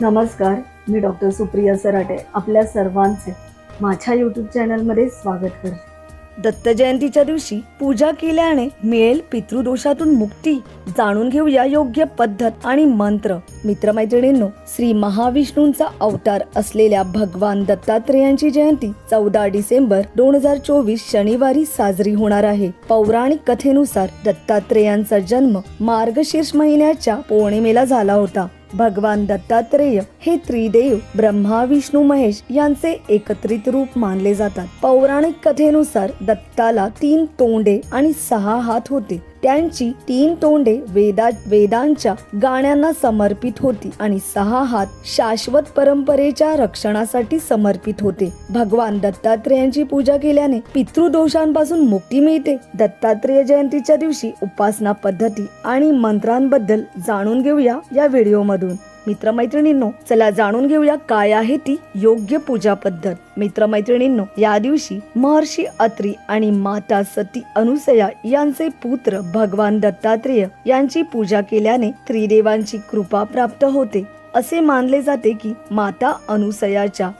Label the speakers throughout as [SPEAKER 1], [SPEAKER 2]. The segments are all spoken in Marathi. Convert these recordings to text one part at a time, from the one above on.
[SPEAKER 1] नमस्कार मी डॉक्टर सुप्रिया सराटे आपल्या सर्वांचे माझ्या यूट्यूब चॅनलमध्ये स्वागत करते. दत्त जयंतीच्या दिवशी पूजा केल्याने मिळेल पितृदोषातून मुक्ती जाणून घेऊया योग्य पद्धत आणि मंत्र. मित्रमैत्रिणींनो श्री महाविष्णूंचा अवतार असलेल्या भगवान दत्तात्रेयांची जयंती चौदा डिसेंबर दोन हजार चोवीस शनिवारी साजरी होणार आहे. पौराणिक कथेनुसार दत्तात्रेयांचा जन्म मार्गशीर्ष महिन्याच्या पौर्णिमेला झाला होता. भगवान दत्तात्रेय हे त्रिदेव ब्रह्मा विष्णू महेश यांचे एकत्रित रूप मानले जातात. पौराणिक कथेनुसार दत्ताला तीन तोंडे आणि सहा हात होते. त्यांची तीन तोंडे वेदा वेदांच्या गाण्यांना समर्पित होती आणि सहा हात शाश्वत परंपरेच्या रक्षणासाठी समर्पित होते. भगवान दत्तात्रेयांची पूजा केल्याने पितृदोषांपासून मुक्ती मिळते. दत्तात्रेय जयंतीच्या दिवशी उपासना पद्धती आणि मंत्रांबद्दल जाणून घेऊया या व्हिडिओमधून. मित्रमैत्रिणींनो चला जाणून घेऊया काय आहे ती योग्य पूजा पद्धत. मित्रमैत्रिणींनो या दिवशी महर्षी अत्री आणि माता सती अनुसया यांचे पुत्र भगवान दत्तात्रेय यांची पूजा केल्याने त्रिदेवांची कृपा प्राप्त होते. असे मानले जाते की माता अनुसयाच्या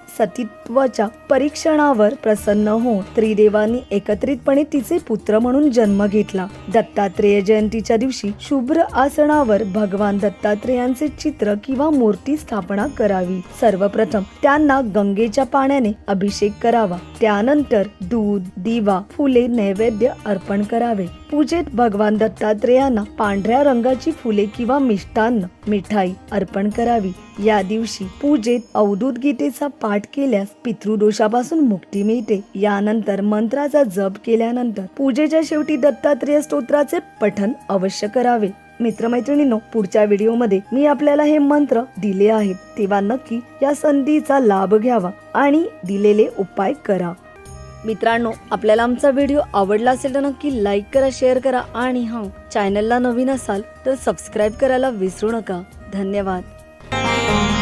[SPEAKER 1] महत्त्वाच्या परीक्षणावर प्रसन्न होऊन त्रिदेवांनी एकत्रितपणे तिचे पुत्र म्हणून जन्म घेतला. दत्तात्रेय जयंतीच्या दिवशी शुभ्र आसनावर भगवान दत्तात्रेयांचे चित्र किंवा मूर्ती स्थापना करावी. सर्वप्रथम त्यांना गंगेच्या पाण्याने अभिषेक करावा. त्यानंतर दूध दिवा फुले नैवेद्य अर्पण करावे. पूजेत भगवान दत्तात्रेयांना पांढऱ्या रंगाची फुले किंवा मिष्टान्न मिठाई अर्पण करावी. या दिवशी पूजेत अवधूत गीतेचा पाठ केल्यास पितृदोषापासून मुक्ती मिळते. यानंतर मंत्राचा जप केल्यानंतर पूजेच्या शेवटी दत्तात्रेय स्तोत्राचे पठन अवश्य करावे. मित्रमैत्रिणींनो पुढच्या व्हिडिओमध्ये मी आपल्याला हे मंत्र दिले आहेत. तेव्हा नक्की या संधीचा लाभ घ्यावा आणि दिलेले उपाय करा. मित्रांनो आपल्याला आमचा व्हिडिओ आवडला असेल तर नक्की लाईक करा शेअर करा आणि हा चॅनलला नवीन असाल तर सबस्क्राईब करायला विसरू नका. धन्यवाद. Thank.